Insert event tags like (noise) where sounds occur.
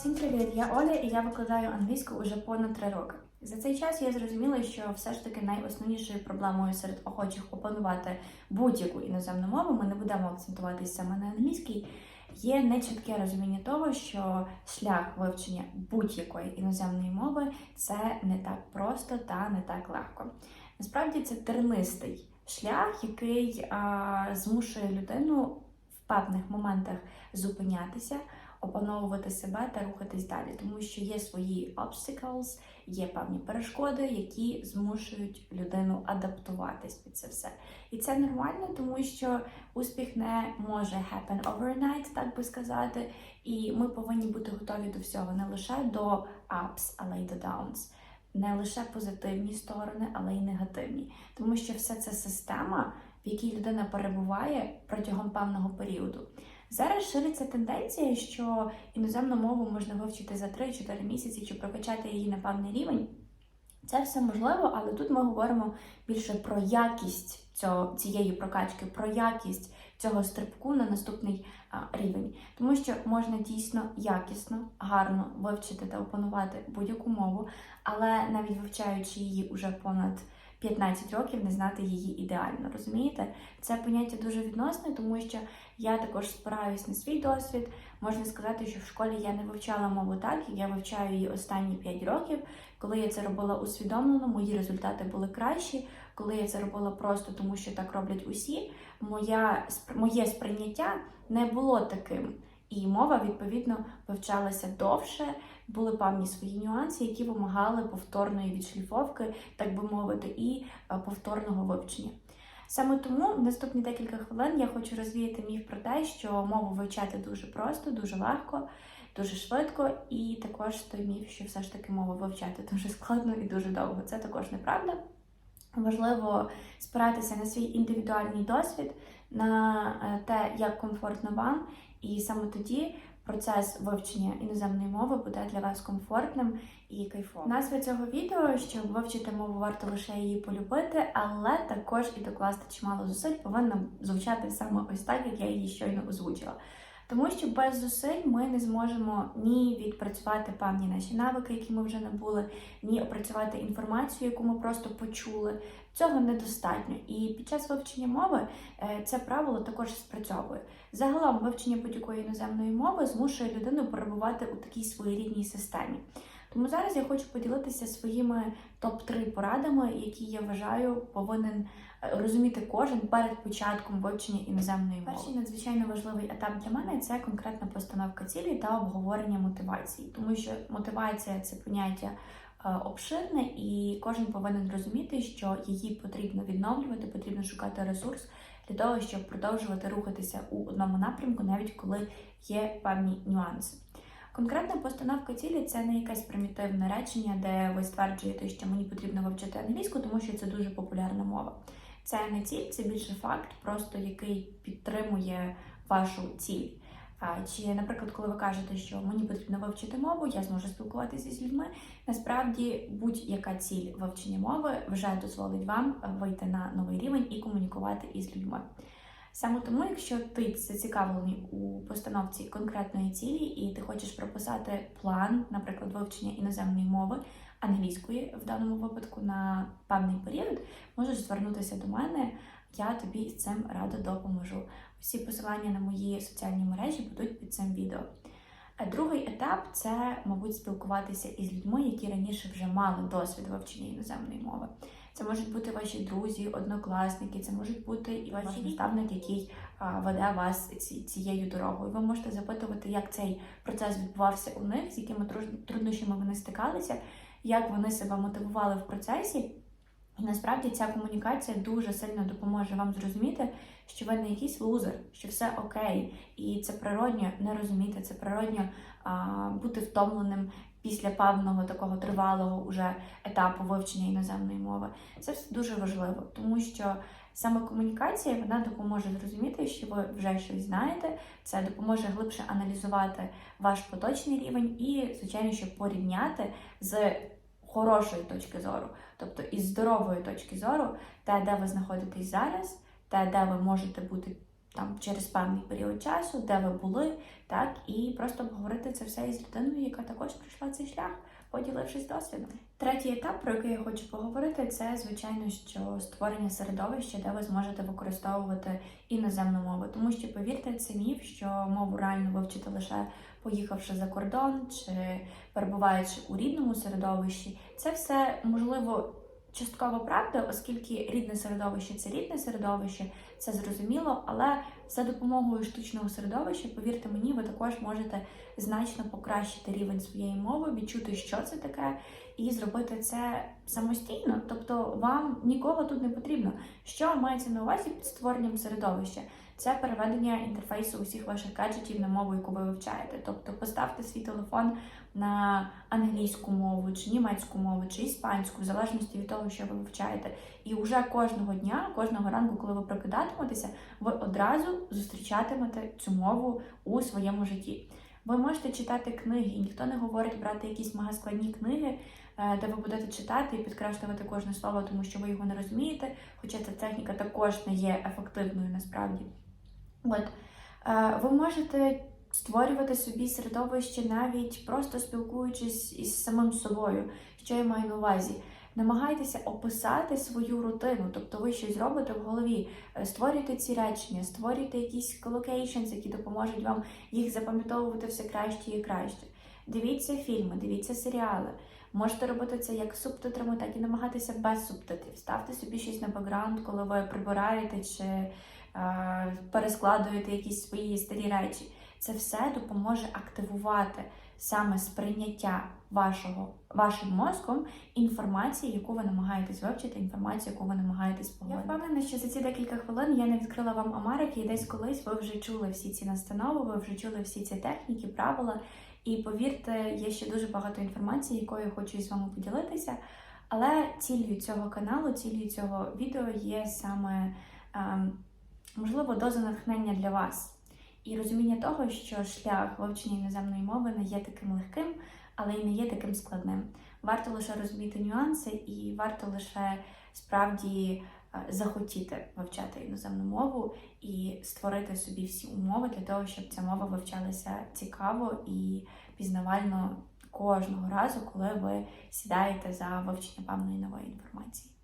Всім привіт! Я Оля і я викладаю англійську уже понад три роки. За цей час я зрозуміла, що все ж таки найосновнішою проблемою серед охочих опанувати будь-яку іноземну мову, ми не будемо акцентуватись саме на англійській, є нечітке розуміння того, що шлях вивчення будь-якої іноземної мови це не так просто та не так легко. Насправді це тернистий шлях, який а, змушує людину в певних моментах зупинятися опановувати себе та рухатись далі, тому що є свої obstacles, є певні перешкоди, які змушують людину адаптуватись під це все. І це нормально, тому що успіх не може happen overnight, так би сказати. І ми повинні бути готові до всього, не лише до ups, але й до downs. Не лише позитивні сторони, але й негативні, тому що все це система, в якій людина перебуває протягом певного періоду. Зараз шириться тенденція, що іноземну мову можна вивчити за 3-4 місяці чи прокачати її на певний рівень. Це все можливо, але тут ми говоримо більше про якість цього, цієї прокачки, про якість цього стрибку на наступний а, рівень. Тому що можна дійсно якісно, гарно вивчити та опанувати будь-яку мову, але навіть вивчаючи її уже понад 15 років, не знати її ідеально. Розумієте? Це поняття дуже відносне, тому що я також спираюсь на свій досвід. Можна сказати, що в школі я не вивчала мову так, як я вивчаю її останні 5 років. Коли я це робила усвідомлено, мої результати були кращі. Коли я це робила просто тому, що так роблять усі, моя, моє сприйняття не було таким. І мова, відповідно, вивчалася довше, були певні свої нюанси, які вимагали повторної відшліфовки, так би мовити, і е, повторного вивчення. Саме тому в наступні декілька хвилин я хочу розвіяти міф про те, що мову вивчати дуже просто, дуже легко, дуже швидко, і також той міф, що все ж таки мову вивчати (laughs) дуже складно і дуже довго. Це також неправда. Важливо спиратися на свій індивідуальний досвід, на е, те, як комфортно вам, і саме тоді процес вивчення іноземної мови буде для вас комфортним і кайфовим. Назва цього відео, щоб вивчити мову, варто лише її полюбити, але також і докласти чимало зусиль повинна звучати саме ось так, як я її щойно озвучила. Тому що без зусиль ми не зможемо ні відпрацювати певні наші навики, які ми вже набули, ні опрацювати інформацію, яку ми просто почули. Цього недостатньо. І під час вивчення мови е, це правило також спрацьовує. Загалом вивчення будь-якої іноземної мови змушує людину перебувати у такій своєрідній системі. Тому зараз я хочу поділитися своїми топ-3 порадами, які я вважаю повинен е, розуміти кожен перед початком вивчення іноземної мови. Перший надзвичайно важливий етап для мене це конкретна постановка цілі та обговорення мотивації, тому що мотивація це поняття. е, Обширне, і кожен повинен розуміти, що її потрібно відновлювати, потрібно шукати ресурс для того, щоб продовжувати рухатися у одному напрямку, навіть коли є певні нюанси. Конкретна постановка цілі це не якесь примітивне речення, де ви стверджуєте, що мені потрібно вивчити англійську, тому що це дуже популярна мова. Це не ціль, це більше факт, просто який підтримує вашу ціль. Чи, наприклад, коли ви кажете, що мені потрібно вивчити мову, я зможу спілкуватися з людьми. Насправді, будь-яка ціль вивчення мови вже дозволить вам вийти на новий рівень і комунікувати із людьми. Саме тому, якщо ти зацікавлений у постановці конкретної цілі, і ти хочеш прописати план, наприклад, вивчення іноземної мови англійської в даному випадку на певний період, можеш звернутися до мене. Я тобі з цим радо допоможу. Всі посилання на мої соціальні мережі будуть під цим відео. А Другий етап це, мабуть, спілкуватися із людьми, які раніше вже мали досвід вивчення іноземної мови. Це можуть бути ваші друзі, однокласники, це можуть бути і ваш наставник, який веде вас цією дорогою. Ви можете запитувати, як цей процес відбувався у них, з якими труднощами вони стикалися, як вони себе мотивували в процесі. І насправді ця комунікація дуже сильно допоможе вам зрозуміти, що ви не якийсь лузер, що все окей, і це природньо не розуміти, це природньо а, бути втомленим після певного такого тривалого уже етапу вивчення іноземної мови. Це все дуже важливо, тому що саме комунікація вона допоможе зрозуміти, що ви вже щось знаєте. Це допоможе глибше аналізувати ваш поточний рівень і, звичайно, що порівняти з хорошої точки зору, тобто із здорової точки зору, те, де ви знаходитесь зараз, те, де ви можете бути там через певний період часу, де ви були, так, і просто обговорити це все із людиною, яка також пройшла цей шлях, поділившись досвідом. Третій етап, про який я хочу поговорити, це звичайно, що створення середовища, де ви зможете використовувати іноземну мову. Тому що повірте, це міф, що мову реально вивчити лише поїхавши за кордон чи перебуваючи у рідному середовищі. Це все можливо частково правда, оскільки рідне середовище це рідне середовище, це зрозуміло, але за допомогою штучного середовища, повірте мені, ви також можете значно покращити рівень своєї мови, відчути, що це таке, і зробити це самостійно. Тобто вам нікого тут не потрібно. Що мається на увазі під створенням середовища? Це переведення інтерфейсу усіх ваших гаджетів на мову, яку ви вивчаєте. Тобто поставте свій телефон на англійську мову, чи німецьку мову, чи іспанську, в залежності від того, що ви вивчаєте. І вже кожного дня, кожного ранку, коли ви прокидатиметеся, ви одразу зустрічатимете цю мову у своєму житті. Ви можете читати книги, і ніхто не говорить брати якісь мегаскладні книги, е, де ви будете читати і підкреслювати кожне слово, тому що ви його не розумієте. Хоча ця техніка також не є ефективною насправді. От е, ви можете створювати собі середовище навіть просто спілкуючись із самим собою. Що я маю на увазі? Намагайтеся описати свою рутину, тобто ви щось робите в голові, Е, створюйте ці речення, створюйте якісь колокейшнс, які допоможуть вам їх запам'ятовувати все краще і краще. Дивіться фільми, дивіться серіали. Можете робити це як субтитрами, так і намагатися без субтитрів. Ставте собі щось на бекграунд, коли ви прибираєте чи перескладуєте якісь свої старі речі. Це все допоможе активувати саме сприйняття вашого вашим мозком інформації, яку ви намагаєтесь вивчити, інформацію, яку ви намагаєтесь поговорити. Я впевнена, що за ці декілька хвилин я не відкрила вам Америки, і десь колись ви вже чули всі ці настанови, ви вже чули всі ці техніки, правила. І повірте, є ще дуже багато інформації, якою я хочу з вами поділитися. Але ціллю цього каналу, ціллю цього відео є саме ем, можливо доза натхнення для вас. І розуміння того, що шлях вивчення іноземної мови не є таким легким, але й не є таким складним. Варто лише розуміти нюанси, і варто лише справді е, захотіти вивчати іноземну мову і створити собі всі умови для того, щоб ця мова вивчалася цікаво і пізнавально кожного разу, коли ви сідаєте за вивчення певної нової інформації.